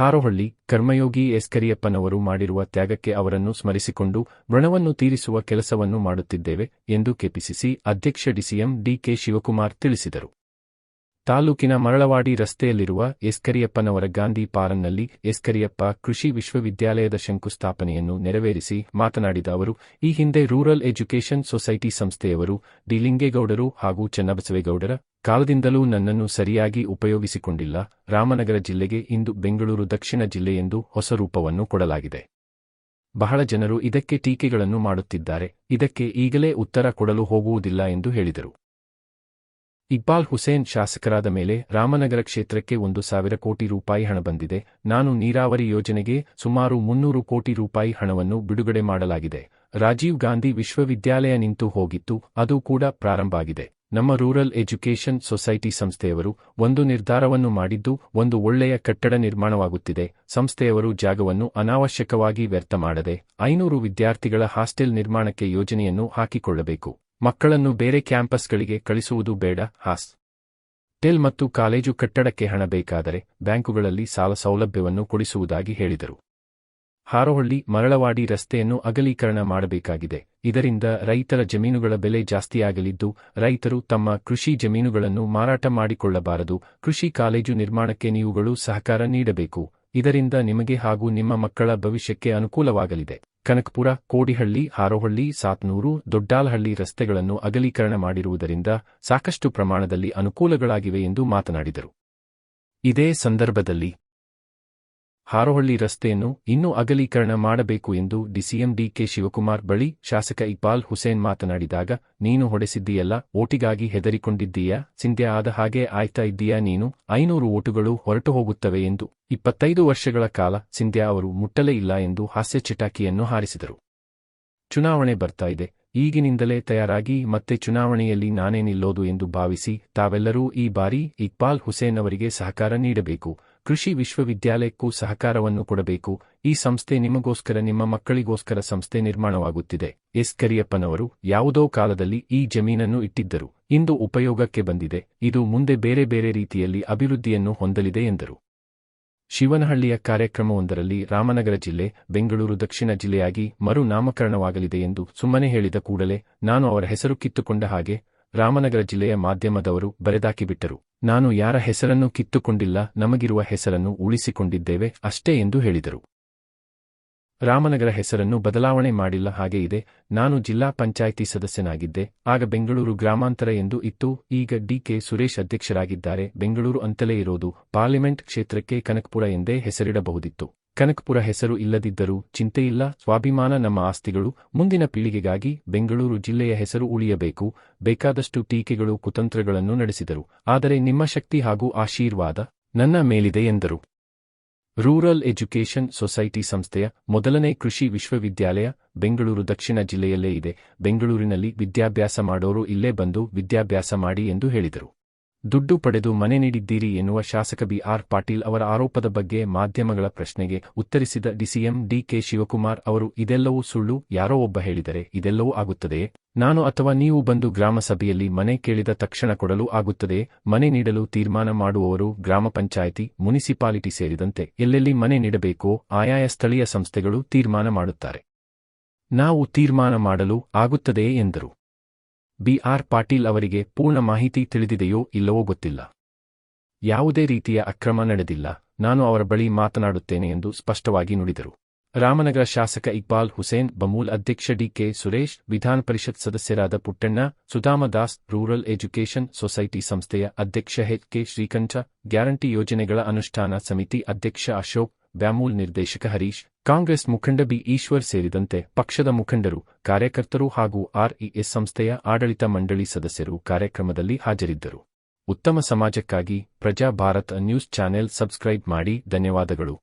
ಹಾರೋಹಳ್ಳಿ ಕರ್ಮಯೋಗಿ S ಕರಿಯಪ್ಪನವರು ಮಾಡಿರುವ ತ್ಯಾಗಕ್ಕೆ ಅವರನ್ನು ಸ್ಮರಿಸಿಕೊಂಡು ಋಣವನ್ನು ತೀರಿಸುವ ಕೆಲಸವನ್ನು ಮಾಡುತ್ತಿದ್ದೇವೆ ಎಂದು ಕೆಪಿಸಿಸಿ ಅಧ್ಯಕ್ಷ ಡಿಸಿಎಂ ಡಿಕೆ ಶಿವಕುಮಾರ್ ತಿಳಿಸಿದರು. ತಾಲೂಕಿನ ಮರಳವಾಡಿ ರಸ್ತೆಯಲ್ಲಿರುವ ಎಸ್ಕರಿಯಪ್ಪನವರ ಗಾಂಧಿ ಪಾರನ್ನಲ್ಲಿ ಎಸ್ಕರಿಯಪ್ಪ ಕೃಷಿ ವಿಶ್ವವಿದ್ಯಾಲಯದ ಶಂಕುಸ್ಥಾಪನೆಯನ್ನು ನೆರವೇರಿಸಿ ಮಾತನಾಡಿದ ಅವರು, ಈ ಹಿಂದೆ ರೂರಲ್ ಎಜುಕೇಷನ್ ಸೊಸೈಟಿ ಸಂಸ್ಥೆಯವರು ಡಿಲಿಂಗೇಗೌಡರು ಹಾಗೂ ಚನ್ನಬಸವೇಗೌಡರ ಕಾಲದಿಂದಲೂ ನನ್ನನ್ನು ಸರಿಯಾಗಿ ಉಪಯೋಗಿಸಿಕೊಂಡಿಲ್ಲ. ರಾಮನಗರ ಜಿಲ್ಲೆಗೆ ಇಂದು ಬೆಂಗಳೂರು ದಕ್ಷಿಣ ಜಿಲ್ಲೆ ಎಂದು ಹೊಸ ರೂಪವನ್ನು ಕೊಡಲಾಗಿದೆ. ಬಹಳ ಜನರು ಇದಕ್ಕೆ ಟೀಕೆಗಳನ್ನು ಮಾಡುತ್ತಿದ್ದಾರೆ. ಇದಕ್ಕೆ ಈಗಲೇ ಉತ್ತರ ಕೊಡಲು ಹೋಗುವುದಿಲ್ಲ ಎಂದು ಹೇಳಿದರು. ಇಕ್ಬಾಲ್ ಹುಸೇನ್ ಶಾಸಕರಾದ ಮೇಲೆ ರಾಮನಗರ ಕ್ಷೇತ್ರಕ್ಕೆ ಒಂದು ಸಾವಿರ ಕೋಟಿ ರೂಪಾಯಿ ಹಣ ಬಂದಿದೆ. ನಾನು ನೀರಾವರಿ ಯೋಜನೆಗೆ ಸುಮಾರು ಮುನ್ನೂರು ಕೋಟಿ ರೂಪಾಯಿ ಹಣವನ್ನು ಬಿಡುಗಡೆ ಮಾಡಲಾಗಿದೆ. ರಾಜೀವ್ ಗಾಂಧಿ ವಿಶ್ವವಿದ್ಯಾಲಯ ನಿಂತು ಹೋಗಿತ್ತು. ಅದು ಕೂಡ ಪ್ರಾರಂಭ ಆಗಿದೆ. ನಮ್ಮ ರೂರಲ್ ಎಜುಕೇಷನ್ ಸೊಸೈಟಿ ಸಂಸ್ಥೆಯವರು ಒಂದು ನಿರ್ಧಾರವನ್ನು ಮಾಡಿದ್ದು, ಒಂದು ಒಳ್ಳೆಯ ಕಟ್ಟಡ ನಿರ್ಮಾಣವಾಗುತ್ತಿದೆ. ಸಂಸ್ಥೆಯವರು ಜಾಗವನ್ನು ಅನಾವಶ್ಯಕವಾಗಿ ವ್ಯರ್ಥ ಮಾಡದೆ ಐನೂರು ವಿದ್ಯಾರ್ಥಿಗಳ ಹಾಸ್ಟೆಲ್ ನಿರ್ಮಾಣಕ್ಕೆ ಯೋಜನೆಯನ್ನು ಹಾಕಿಕೊಳ್ಳಬೇಕು. ಮಕ್ಕಳನ್ನು ಬೇರೆ ಕ್ಯಾಂಪಸ್ಗಳಿಗೆ ಕಳಿಸುವುದು ಬೇಡ, ಹಾಸ್. ಟೆಲ್ ಮತ್ತು ಕಾಲೇಜು ಕಟ್ಟಡಕ್ಕೆ ಹಣ ಬೇಕಾದರೆ ಬ್ಯಾಂಕುಗಳಲ್ಲಿ ಸಾಲ ಸೌಲಭ್ಯವನ್ನು ಕೊಡಿಸುವುದಾಗಿ ಹೇಳಿದರು. ಹಾರೋಹಳ್ಳಿ ಮರಳವಾಡಿ ರಸ್ತೆಯನ್ನು ಅಗಲೀಕರಣ ಮಾಡಬೇಕಾಗಿದೆ. ಇದರಿಂದ ರೈತರ ಜಮೀನುಗಳ ಬೆಲೆ ಜಾಸ್ತಿಯಾಗಲಿದ್ದು, ರೈತರು ತಮ್ಮ ಕೃಷಿ ಜಮೀನುಗಳನ್ನು ಮಾರಾಟ ಮಾಡಿಕೊಳ್ಳಬಾರದು. ಕೃಷಿ ಕಾಲೇಜು ನಿರ್ಮಾಣಕ್ಕೆ ನೀವುಗಳು ಸಹಕಾರ ನೀಡಬೇಕು. ಇದರಿಂದ ನಿಮಗೆ ಹಾಗೂ ನಿಮ್ಮ ಮಕ್ಕಳ ಭವಿಷ್ಯಕ್ಕೆ ಅನುಕೂಲವಾಗಲಿದೆ. ಕನಕಪುರ, ಕೋಡಿಹಳ್ಳಿ, ಹಾರೋಹಳ್ಳಿ, ಸಾತ್ನೂರು, ದೊಡ್ಡಾಲಹಳ್ಳಿ ರಸ್ತೆಗಳನ್ನು ಅಗಲೀಕರಣ ಮಾಡಿರುವುದರಿಂದ ಸಾಕಷ್ಟು ಪ್ರಮಾಣದಲ್ಲಿ ಅನುಕೂಲಗಳಾಗಿವೆ ಎಂದು ಮಾತನಾಡಿದರು. ಇದೇ ಸಂದರ್ಭದಲ್ಲಿ ಹಾರೋಹಳ್ಳಿ ರಸ್ತೆಯನ್ನು ಇನ್ನೂ ಅಗಲೀಕರಣ ಮಾಡಬೇಕು ಎಂದು ಡಿಸಿಎಂ ಡಿಕೆ ಶಿವಕುಮಾರ್ ಬಳಿ ಶಾಸಕ ಇಕ್ಬಾಲ್ ಹುಸೇನ್ ಮಾತನಾಡಿದಾಗ, ನೀನು ಹೊಡೆಸಿದ್ದೀಯಲ್ಲ, ಓಟಿಗಾಗಿ ಹೆದರಿಕೊಂಡಿದ್ದೀಯಾ? ಸಿಂಧ್ಯ ಆದ ಹಾಗೆ ಆಯ್ತಾ ಇದ್ದೀಯಾ ನೀನು? ಐನೂರು ಓಟುಗಳು ಹೊರಟು ಹೋಗುತ್ತವೆ ಎಂದು ಇಪ್ಪತ್ತೈದು ವರ್ಷಗಳ ಕಾಲ ಸಿಂಧ್ಯಾ ಅವರು ಮುಟ್ಟಲೇ ಇಲ್ಲ ಎಂದು ಹಾಸ್ಯ ಚಟಾಕಿಯನ್ನು ಹಾರಿಸಿದರು. ಚುನಾವಣೆ ಬರ್ತಾ ಇದೆ. ಈಗಿನಿಂದಲೇ ತಯಾರಾಗಿ, ಮತ್ತೆ ಚುನಾವಣೆಯಲ್ಲಿ ನಾನೇ ನಿಲ್ಲೋದು ಎಂದು ಭಾವಿಸಿ ತಾವೆಲ್ಲರೂ ಈ ಬಾರಿ ಇಕ್ಬಾಲ್ ಹುಸೇನ್ ಅವರಿಗೆ ಸಹಕಾರ ನೀಡಬೇಕು. ಕೃಷಿ ವಿಶ್ವವಿದ್ಯಾಲಯಕ್ಕೂ ಸಹಕಾರವನ್ನು ಕೊಡಬೇಕು. ಈ ಸಂಸ್ಥೆ ನಿಮಗೋಸ್ಕರ ನಿಮ್ಮ ಮಕ್ಕಳಿಗೋಸ್ಕರ ಸಂಸ್ಥೆ ನಿರ್ಮಾಣವಾಗುತ್ತಿದೆ. ಎಸ್. ಕರಿಯಪ್ಪನವರು ಯಾವುದೋ ಕಾಲದಲ್ಲಿ ಈ ಜಮೀನನ್ನು ಇಟ್ಟಿದ್ದರು. ಇಂದು ಉಪಯೋಗಕ್ಕೆ ಬಂದಿದೆ. ಇದು ಮುಂದೆ ಬೇರೆ ಬೇರೆ ರೀತಿಯಲ್ಲಿ ಅಭಿವೃದ್ಧಿಯನ್ನು ಹೊಂದಲಿದೆ ಎಂದರು. ಶಿವನಹಳ್ಳಿಯ ಕಾರ್ಯಕ್ರಮವೊಂದರಲ್ಲಿ ರಾಮನಗರ ಜಿಲ್ಲೆ, ಬೆಂಗಳೂರು ದಕ್ಷಿಣ ಜಿಲ್ಲೆಯಾಗಿ ಮರು ನಾಮಕರಣವಾಗಲಿದೆ ಎಂದು ಸುಮ್ಮನೆ ಹೇಳಿದ ಕೂಡಲೇ ನಾನು ಅವರ ಹೆಸರು ಕಿತ್ತುಕೊಂಡ ಹಾಗೆ ರಾಮನಗರ ಜಿಲ್ಲೆಯ ಮಾಧ್ಯಮದವರು ಬರೆದಾಕಿಬಿಟ್ಟರು. ನಾನು ಯಾರ ಹೆಸರನ್ನು ಕಿತ್ತುಕೊಂಡಿಲ್ಲ, ನಮಗಿರುವ ಹೆಸರನ್ನು ಉಳಿಸಿಕೊಂಡಿದ್ದೇವೆ ಅಷ್ಟೇ ಎಂದು ಹೇಳಿದರು. ರಾಮನಗರ ಹೆಸರನ್ನು ಬದಲಾವಣೆ ಮಾಡಿಲ್ಲ ಹಾಗೆ ಇದೆ, ನಾನು ಜಿಲ್ಲಾ ಪಂಚಾಯಿತಿ ಸದಸ್ಯನಾಗಿದ್ದೆ, ಆಗ ಬೆಂಗಳೂರು ಗ್ರಾಮಾಂತರ ಎಂದು ಇತ್ತು, ಈಗ ಡಿಕೆ ಸುರೇಶ್ ಅಧ್ಯಕ್ಷರಾಗಿದ್ದಾರೆ, ಬೆಂಗಳೂರು ಅಂತಲೇ ಇರೋದು, ಪಾರ್ಲಿಮೆಂಟ್ ಕ್ಷೇತ್ರಕ್ಕೆ ಕನಕಪುರ ಎಂದೇ ಹೆಸರಿಡಬಹುದಿತ್ತು. ಕನಕಪುರ ಹೆಸರು ಇಲ್ಲದಿದ್ದರೂ ಚಿಂತೆಯಿಲ್ಲ. ಸ್ವಾಭಿಮಾನ ನಮ್ಮ ಆಸ್ತಿಗಳು. ಮುಂದಿನ ಪೀಳಿಗೆಗಾಗಿ ಬೆಂಗಳೂರು ಜಿಲ್ಲೆಯ ಹೆಸರು ಉಳಿಯಬೇಕು. ಬೇಕಾದಷ್ಟು ಟೀಕೆಗಳು, ಕುತಂತ್ರಗಳನ್ನು ನಡೆಸಿದರು. ಆದರೆ ನಿಮ್ಮ ಶಕ್ತಿ ಹಾಗೂ ಆಶೀರ್ವಾದ ನನ್ನ ಮೇಲಿದೆ ಎಂದರು. ರೂರಲ್ ಎಜುಕೇಷನ್ ಸೊಸೈಟಿ ಸಂಸ್ಥೆಯ ಮೊದಲನೇ ಕೃಷಿ ವಿಶ್ವವಿದ್ಯಾಲಯ ಬೆಂಗಳೂರು ದಕ್ಷಿಣ ಜಿಲ್ಲೆಯಲ್ಲೇ ಇದೆ. ಬೆಂಗಳೂರಿನಲ್ಲಿ ವಿದ್ಯಾಭ್ಯಾಸ ಮಾಡೋರು ಇಲ್ಲೇ ಬಂದು ವಿದ್ಯಾಭ್ಯಾಸ ಮಾಡಿ ಎಂದು ಹೇಳಿದರು. ದುಡ್ಡು ಪಡೆದು ಮನೆ ನೀಡಿದ್ದೀರಿ ಎನ್ನುವ ಶಾಸಕ ಬಿ ಆರ್ ಪಾಟೀಲ್ ಅವರ ಆರೋಪದ ಬಗ್ಗೆ ಮಾಧ್ಯಮಗಳ ಪ್ರಶ್ನೆಗೆ ಉತ್ತರಿಸಿದ ಡಿಸಿಎಂ ಡಿಕೆ ಶಿವಕುಮಾರ್ ಅವರು, ಇದೆಲ್ಲವೂ ಸುಳ್ಳು, ಯಾರೋ ಒಬ್ಬ ಹೇಳಿದರೆ ಇದೆಲ್ಲವೂ ಆಗುತ್ತದೆ ನಾನು ಅಥವಾ ನೀವು ಬಂದು ಗ್ರಾಮ ಸಭೆಯಲ್ಲಿ ಮನೆ ಕೇಳಿದ ತಕ್ಷಣ ಕೊಡಲು ಆಗುತ್ತದೆ? ಮನೆ ನೀಡಲು ತೀರ್ಮಾನ ಮಾಡುವವರು ಗ್ರಾಮ ಪಂಚಾಯಿತಿ, ಮುನಿಸಿಪಾಲಿಟಿ ಸೇರಿದಂತೆ ಎಲ್ಲೆಲ್ಲಿ ಮನೆ ನೀಡಬೇಕೋ ಆಯಾಯ ಸ್ಥಳೀಯ ಸಂಸ್ಥೆಗಳು ತೀರ್ಮಾನ ಮಾಡುತ್ತಾರೆ. ನಾವು ತೀರ್ಮಾನ ಮಾಡಲು ಆಗುತ್ತದೆಯೇ? ಎಂದರು. ಬಿಆರ್ ಪಾಟೀಲ್ ಅವರಿಗೆ ಪೂರ್ಣ ಮಾಹಿತಿ ತಿಳಿದಿದೆಯೋ ಇಲ್ಲವೋ ಗೊತ್ತಿಲ್ಲ. ಯಾವುದೇ ರೀತಿಯ ಅಕ್ರಮ ನಡೆದಿಲ್ಲ. ನಾನು ಅವರ ಬಳಿ ಮಾತನಾಡುತ್ತೇನೆ ಎಂದು ಸ್ಪಷ್ಟವಾಗಿ ನುಡಿದರು. ರಾಮನಗರ ಶಾಸಕ ಇಕ್ಬಾಲ್ ಹುಸೇನ್, ಬಮೂಲ್ ಅಧ್ಯಕ್ಷ ಡಿಕೆ ಸುರೇಶ್, ವಿಧಾನ ಪರಿಷತ್ ಸದಸ್ಯರಾದ Puttanna Sudhamadas rural education society ಸಂಸ್ಥೆಯ ಅಧ್ಯಕ್ಷ ಎಚ್ ಕೆ ಶ್ರೀಕಂಠ, ಗ್ಯಾರಂಟಿ ಯೋಜನೆಗಳ ಅನುಷ್ಠಾನ ಸಮಿತಿ ಅಧ್ಯಕ್ಷ ಅಶೋಕ್ ಬ್ಯಾಮೂಲ್ ನಿರ್ದೇಶಕ ಹರೀಶ್, ಕಾಂಗ್ರೆಸ್ ಮುಖಂಡ ಬಿ ಈಶ್ವರ್ ಸೇರಿದಂತೆ ಪಕ್ಷದ ಮುಖಂಡರು, ಕಾರ್ಯಕರ್ತರು ಹಾಗೂ ಆರ್ಇಎಸ್ ಸಂಸ್ಥೆಯ ಆಡಳಿತ ಮಂಡಳಿ ಸದಸ್ಯರು ಕಾರ್ಯಕ್ರಮದಲ್ಲಿ ಹಾಜರಿದ್ದರು. ಉತ್ತಮ ಸಮಾಜಕ್ಕಾಗಿ ಪ್ರಜಾ ಭಾರತ್ ನ್ಯೂಸ್ ಚಾನೆಲ್ ಸಬ್ಸ್ಕ್ರೈಬ್ ಮಾಡಿ, ಧನ್ಯವಾದಗಳು.